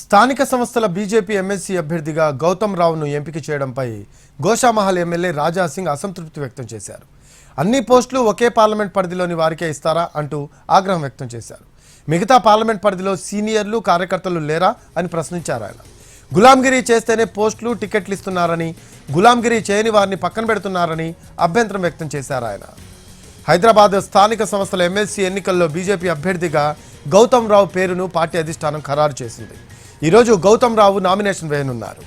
స్థానిక సంస్థల BJP MLC అభ్యర్థిగా గౌతమ్ రావును ఎంపిక చేయడంపై గోషామహల్ ఎమ్మెల్యే రాజా సింగ్ అసంతృప్తి వ్యక్తం చేశారు. అన్ని పోస్టులు ఒకే పార్లమెంట్ పరిధిలోని వారికే ఇస్తారా అంటూ ఆగ్రహం వ్యక్తం చేశారు. మిగతా పార్లమెంట్ పరిధిలో సీనియర్లు కార్యకర్తలు లేరా అని ప్రశ్నించారు ఆయన. గులాంగిరి చేస్తేనే పోస్టులు టికెట్లు ఇస్తున్నారని గులాంగిరి చేయని వారిని పక్కన పెడుతున్నారని అభ్యంతరం వ్యక్తం చేశారు ఆయన. హైదరాబాద్ స్థానిక సంస్థల ఎమ్మెల్సీ ఎన్నికల్లో బీజేపీ అభ్యర్థిగా గౌతమ్ రావు పేరును పార్టీ అధిష్టానం ఖరారు చేసింది. ఈరోజు గౌతమ్ రావు నామినేషన్ వేయనున్నారు.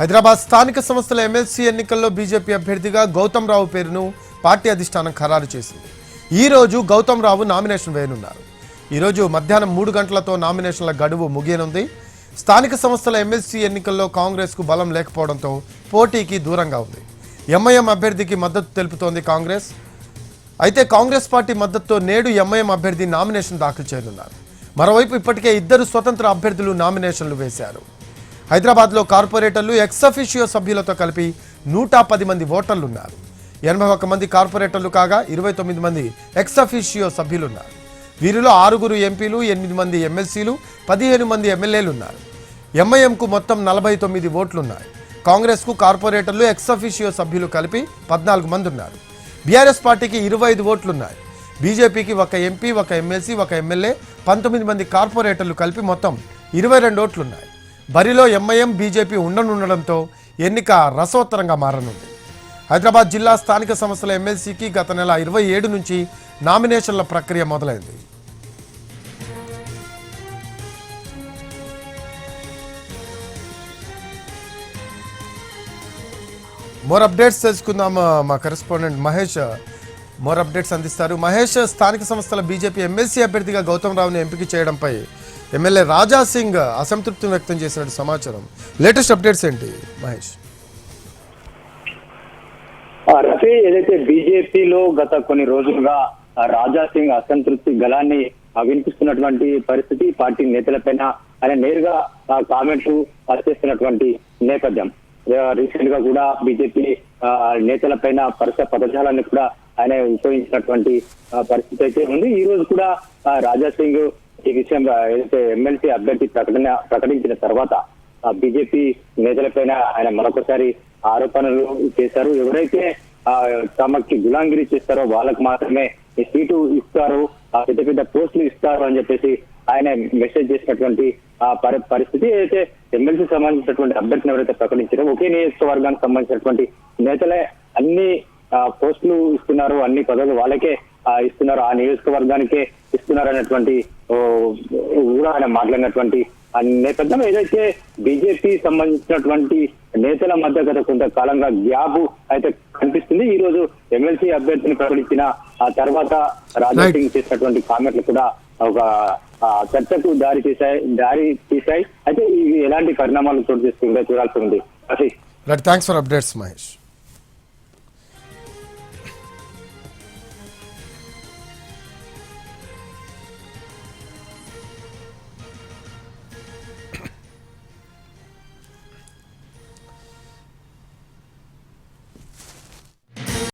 హైదరాబాద్ స్థానిక సంస్థల ఎమ్మెల్సీ ఎన్నికల్లో బీజేపీ అభ్యర్థిగా గౌతమ్ రావు పేరును పార్టీ అధిష్టానం ఖరారు చేసింది. ఈ రోజు గౌతమ్ రావు నామినేషన్ వేయనున్నారు. ఈరోజు మధ్యాహ్నం మూడు గంటలతో నామినేషన్ల గడువు ముగియనుంది. స్థానిక సంస్థల ఎమ్మెల్సీ ఎన్నికల్లో కాంగ్రెస్కు బలం లేకపోవడంతో పోటీకి దూరంగా ఉంది. ఎంఐఎం అభ్యర్థికి మద్దతు తెలుపుతోంది కాంగ్రెస్. అయితే కాంగ్రెస్ పార్టీ మద్దతుతో నేడు ఎంఐఎం అభ్యర్థి నామినేషన్ దాఖలు చేయనున్నారు. మరోవైపు ఇప్పటికే ఇద్దరు స్వతంత్ర అభ్యర్థులు నామినేషన్లు వేశారు. హైదరాబాద్లో కార్పొరేటర్లు ఎక్సఫిషియో సభ్యులతో కలిపి నూట పది మంది ఓటర్లు ఉన్నారు ఎనభై ఒక్క మంది కార్పొరేటర్లు కాగా ఇరవై తొమ్మిది మంది ఎక్సఫిషియో సభ్యులున్నారు. వీరిలో ఆరుగురు ఎంపీలు ఎనిమిది మంది ఎమ్మెల్సీలు పదిహేను మంది ఎమ్మెల్యేలు ఉన్నారు ఎంఐఎంకు మొత్తం నలభై తొమ్మిది ఓట్లున్నాయి. కాంగ్రెస్కు కార్పొరేటర్లు ఎక్సఫిషియో సభ్యులు కలిపి పద్నాలుగు మంది ఉన్నారు. బీఆర్ఎస్ పార్టీకి ఇరవై ఐదు ఓట్లున్నాయి. బీజేపీకి ఒక ఎంపీ ఒక ఎమ్మెల్సీ ఒక ఎమ్మెల్యే పంతొమ్మిది మంది కార్పొరేటర్లు కలిపి మొత్తం ఇరవై రెండు ఓట్లున్నాయి. బరిలో ఎంఐఎం బీజేపీ ఉండనుండడంతో ఎన్నిక రసోత్తరంగా మారనుంది. హైదరాబాద్ జిల్లా స్థానిక సంస్థల ఎమ్మెల్సీకి గత నెల ఇరవై ఏడు నుంచి నామినేషన్ల ప్రక్రియ మొదలైంది. మోర్ అప్డేట్స్ తెలుసుకుందాం మా కరెస్పాండెంట్ మహేష్. మోర్ అప్డేట్స్ అందిస్తారు. మహేష్ స్థానిక సంస్థల బీజేపీ ఎమ్మెల్సీ అభ్యర్థిగా గౌతమ్ రావుని ఎంపిక చేయడంపై ఎమ్మెల్యే రాజా సింగ్ అసంతృప్తిని వ్యక్తం చేసినట్టు సమాచారం. లేటెస్ట్ అప్డేట్స్ ఏంటి మహేష్? రఫీ ఏదైతే బీజేపీలో గత కొన్ని రోజులుగా రాజా సింగ్ అసంతృప్తి గలాన్ని ఆ, వినిపిస్తున్నటువంటి పరిస్థితి పార్టీ నేతలపైన ఆయన నేరుగా కామెంట్లు ఆ, చేస్తున్నటువంటి నేపథ్యం. రీసెంట్గా కూడా బీజేపీ నేతలపైన పరస పదజాలాన్ని కూడా ఆయన ఉపయోగించినటువంటి ఆ, పరిస్థితి అయితే ఉంది. ఈ రోజు కూడా రాజా సింగ్ ఈ విషయం ఏదైతే ఎమ్మెల్సీ అభ్యర్థి ప్రకటన ప్రకటించిన తర్వాత ఆ బీజేపీ నేతలపైన ఆయన మరొకసారి ఆరోపణలు చేశారు. ఎవరైతే ఆ తమకి గులాంగిరి చేస్తారో వాళ్ళకు మాత్రమే ఈ సీటు ఇస్తారు ఆ పెద్ద పెద్ద పోస్టులు ఇస్తారు అని చెప్పేసి ఆయన మెసేజ్ చేసినటువంటి ఆ పరి- పరిస్థితి ఏదైతే ఎమ్మెల్సీ సంబంధించినటువంటి అభ్యర్థిని ఎవరైతే ప్రకటించారో ఒకే నియోజకవర్గానికి సంబంధించినటువంటి నేతలే అన్ని పోస్టులు ఇస్తున్నారు అన్ని పదవులు వాళ్ళకే ఇస్తున్నారు ఆ నియోజకవర్గానికే ఇస్తున్నారు అనేటువంటి కూడా ఆయన మాట్లాడినటువంటి నేపథ్యం ఏదైతే బీజేపీ సంబంధించినటువంటి నేతల మధ్య గత కొంతకాలంగా గ్యాప్ అయితే కనిపిస్తుంది ఈ రోజు ఎమ్మెల్సీ అభ్యర్థిని ప్రకటించిన ఆ తర్వాత రాజా. సింగ్ చేసినటువంటి కామెంట్లు కూడా ఒక చర్చకు దారి తీశాయి దారి తీశాయి. అయితే ఇవి ఎలాంటి పరిణామాలు చోటు చేసుకుంటే చూడాల్సి ఉంది. Thanks for updates Mahesh